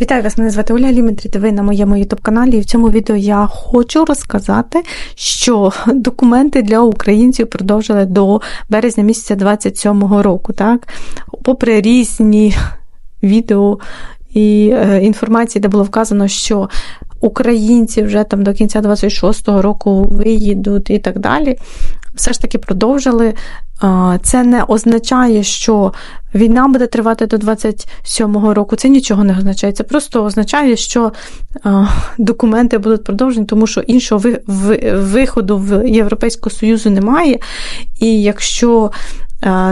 Вітаю вас, мене звати Оля Аліметрі, ви на моєму ютуб-каналі. І в цьому відео я хочу розказати, що документи для українців продовжили до березня місяця 27-го року. Так? Попри різні відео і е, інформації, де було вказано, що українці вже там до кінця 26-го року виїдуть і так далі. Все ж таки продовжили. Це не означає, що війна буде тривати до 27-го року. Це нічого не означає. Це просто означає, що документи будуть продовжені, тому що іншого ви- ви- виходу в Європейського Союзу немає. І якщо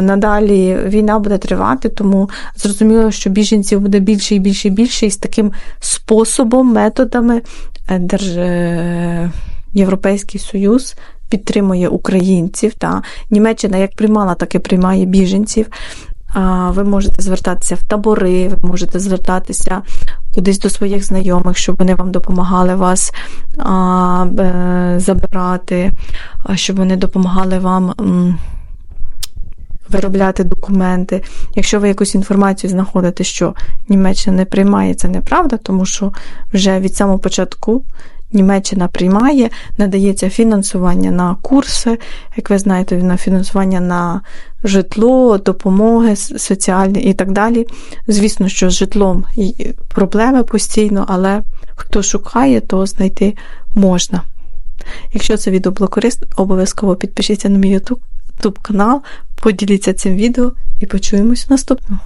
надалі війна буде тривати, тому зрозуміло, що біженців буде більше і більше і більше, і з таким способом, методами е, держ... е, Європейський Союз підтримує українців. Та Німеччина як приймала, так і приймає біженців. Ви можете звертатися в табори, ви можете звертатися кудись до своїх знайомих, щоб вони вам допомагали вас е, забирати, щоб вони допомагали вам. Виробляти документи. Якщо ви якусь інформацію знаходите, що Німеччина не приймає, це неправда, тому що вже від самого початку Німеччина приймає, надається фінансування на курси, як ви знаєте, на фінансування на житло, допомоги соціальні і так далі. Звісно, що з житлом проблеми постійно, але хто шукає, то знайти можна. Якщо це відео було корисне, обов'язково підпишіться на мій YouTube канал, поділіться цим відео і почуємось в наступному.